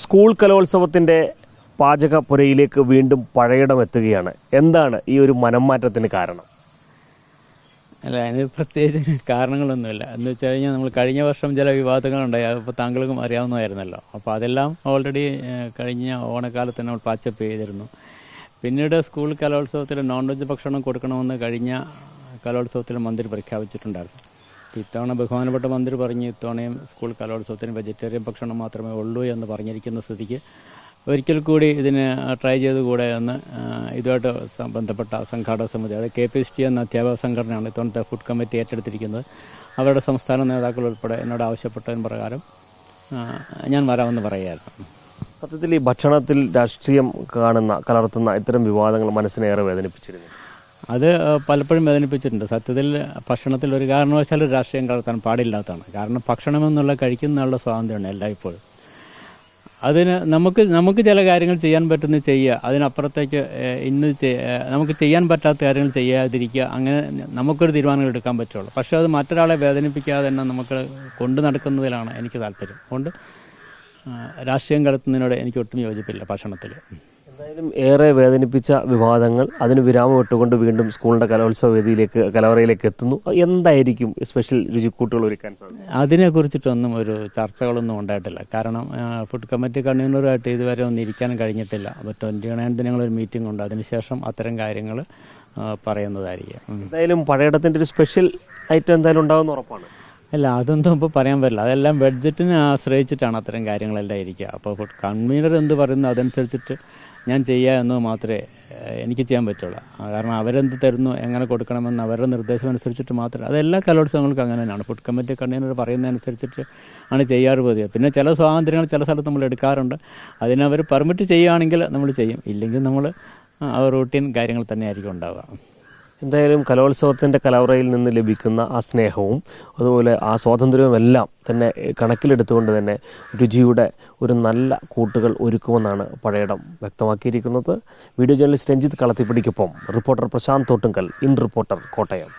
School കലോത്സവത്തിന്റെ പാചകപ്പുരയിലേക്ക് വീണ്ടും പഴയിടം എത്തുകയാണ്. എന്താണ് ഈ ഒരു മനംമാറ്റത്തിന് കാരണം? അല്ല അതിന് പ്രത്യേകിച്ച് കാരണങ്ങളൊന്നുമില്ല. എന്ന് വെച്ച് കഴിഞ്ഞാൽ നമ്മൾ കഴിഞ്ഞ വർഷം ചില വിവാദങ്ങളുണ്ടായി. അതിപ്പോൾ താങ്കൾക്കും അറിയാവുന്നതായിരുന്നല്ലോ. അപ്പോൾ അതെല്ലാം ഓൾറെഡി കഴിഞ്ഞ ഓണക്കാലത്ത് തന്നെ നമ്മൾ പാച്ചപ്പ് ചെയ്തിരുന്നു. പിന്നീട് സ്കൂൾ കലോത്സവത്തിൽ നോൺ വെജ് ഭക്ഷണം കൊടുക്കണമെന്ന് കഴിഞ്ഞ കലോത്സവത്തിൽ മന്ത്രി പ്രഖ്യാപിച്ചിട്ടുണ്ടായിരുന്നു. അപ്പോൾ ഇത്തവണ ബഹുമാനപ്പെട്ട മന്ത്രി പറഞ്ഞു ഇത്തവണയും സ്കൂൾ കലോത്സവത്തിന് വെജിറ്റേറിയൻ ഭക്ഷണം മാത്രമേ ഉള്ളൂ എന്ന് പറഞ്ഞിരിക്കുന്ന സ്ഥിതിക്ക് ഒരിക്കൽ കൂടി ഇതിന് ട്രൈ ചെയ്ത് കൂടെ എന്ന് ഇതുമായിട്ട് ബന്ധപ്പെട്ട സംഘാടക സമിതി അതായത് കെ പി എസ് ടി എന്ന അധ്യാപക സംഘടനയാണ് ഇത്തവണത്തെ ഫുഡ് കമ്മിറ്റി ഏറ്റെടുത്തിരിക്കുന്നത്. അവരുടെ സംസ്ഥാന നേതാക്കൾ ഉൾപ്പെടെ എന്നോട് ആവശ്യപ്പെട്ടതിന് പ്രകാരം ഞാൻ വരാമെന്ന് പറയുമായിരുന്നു സത്യത്തിൽ ഈ ഭക്ഷണത്തിൽ രാഷ്ട്രീയം കാണുന്ന കലർത്തുന്ന ഇത്തരം വിവാദങ്ങൾ മനസ്സിനേറെ വേദനിപ്പിച്ചിരുന്നു. അത് പലപ്പോഴും വേദനിപ്പിച്ചിട്ടുണ്ട്. സത്യത്തിൽ ഭക്ഷണത്തിൽ ഒരു കാരണവശാലും രാഷ്ട്രീയം കലർത്താൻ പാടില്ലാത്തതാണ്. കാരണം ഭക്ഷണമെന്നുള്ള കഴിക്കുന്നതിനുള്ള സ്വാതന്ത്ര്യമാണ് എല്ലായ്പ്പോഴും. അതിന് നമുക്ക് നമുക്ക് ചില കാര്യങ്ങൾ ചെയ്യാൻ പറ്റുന്ന ചെയ്യുക അതിനപ്പുറത്തേക്ക് ഇന്ന് നമുക്ക് ചെയ്യാൻ പറ്റാത്ത കാര്യങ്ങൾ ചെയ്യാതിരിക്കുക അങ്ങനെ നമുക്കൊരു തീരുമാനങ്ങൾ എടുക്കാൻ പറ്റുള്ളൂ. പക്ഷേ അത് മറ്റൊരാളെ വേദനിപ്പിക്കാതെ തന്നെ നമുക്ക് കൊണ്ടു നടക്കുന്നതിലാണ് എനിക്ക് താല്പര്യം. അതുകൊണ്ട് രാഷ്ട്രീയം കലർത്തുന്നതിനോട് എനിക്ക് ഒട്ടും യോജിപ്പില്ല ഭക്ഷണത്തിൽ. എന്തായാലും ഏറെ വേദനിപ്പിച്ച വിവാദങ്ങൾ അതിന് വിരാമം ഇട്ടുകൊണ്ട് വീണ്ടും സ്കൂളിന്റെ കലോത്സവ വേദിയിലേക്ക് കലവറയിലേക്ക് എത്തുന്നു. എന്തായിരിക്കും സ്പെഷ്യൽ രുചിക്കൂട്ടുകൾ ഒരുക്കാൻ സാധിക്കും അതിനെക്കുറിച്ചിട്ടൊന്നും ഒരു ചർച്ചകളൊന്നും ഉണ്ടായിട്ടില്ല. കാരണം ഫുഡ് കമ്മിറ്റി കൺവീനറുമായിട്ട് ഇതുവരെ ഒന്നും ഇരിക്കാൻ കഴിഞ്ഞിട്ടില്ല. അപ്പോൾ ട്വന്റി നയൻത്തിന് ഞങ്ങളൊരു മീറ്റിംഗ് ഉണ്ട്. അതിനുശേഷം അത്തരം കാര്യങ്ങൾ പറയുന്നതായിരിക്കും. എന്തായാലും പഴയടത്തിന്റെ ഒരു സ്പെഷ്യൽ ഐറ്റം എന്തായാലും ഉണ്ടാകുമെന്ന് ഉറപ്പാണ്. അല്ല അതൊന്നും ഇപ്പോൾ പറയാൻ പറ്റില്ല. അതെല്ലാം ബഡ്ജറ്റിനെ ആശ്രയിച്ചിട്ടാണ് അത്തരം കാര്യങ്ങളെല്ലാം ഇരിക്കുക. അപ്പോൾ കൺവീനർ എന്ത് പറയുന്നു അതനുസരിച്ചിട്ട് ഞാൻ ചെയ്യുക എന്ന് മാത്രമേ എനിക്ക് ചെയ്യാൻ പറ്റുള്ളൂ. കാരണം അവരെന്ത് തരുന്നു എങ്ങനെ കൊടുക്കണമെന്ന് അവരുടെ നിർദ്ദേശം അനുസരിച്ചിട്ട് മാത്രമേ അതെല്ലാ കലോത്സവങ്ങൾക്കും അങ്ങനെ തന്നെയാണ്. ഫുഡ് കമ്മിറ്റി കൺവീനർ പറയുന്നതനുസരിച്ചിട്ട് ആണ് ചെയ്യാറ് പതിവ്. പിന്നെ ചില സ്വാതന്ത്ര്യങ്ങൾ ചില സ്ഥലത്ത് നമ്മൾ എടുക്കാറുണ്ട്. അതിനവർ പെർമിറ്റ് ചെയ്യുകയാണെങ്കിൽ നമ്മൾ ചെയ്യും. ഇല്ലെങ്കിൽ നമ്മൾ ആ റൂട്ടീൻ കാര്യങ്ങൾ തന്നെയായിരിക്കും ഉണ്ടാവുക. എന്തായാലും കലോത്സവത്തിന്റെ കലവറയിൽ നിന്ന് ലഭിക്കുന്ന ആ സ്നേഹവും അതുപോലെ ആ സ്വാതന്ത്ര്യവും എല്ലാം തന്നെ കണക്കിലെടുത്തുകൊണ്ട് തന്നെ രുചിയുടെ ഒരു നല്ല കൂട്ടുകൾ ഒരുക്കുമെന്നാണ് പഴയടം വ്യക്തമാക്കിയിരിക്കുന്നത്. Video journalist Ranjith കളത്തിപ്പിടിക്കൊപ്പം reporter Prasanth Thottungal in Reporter Kottayam.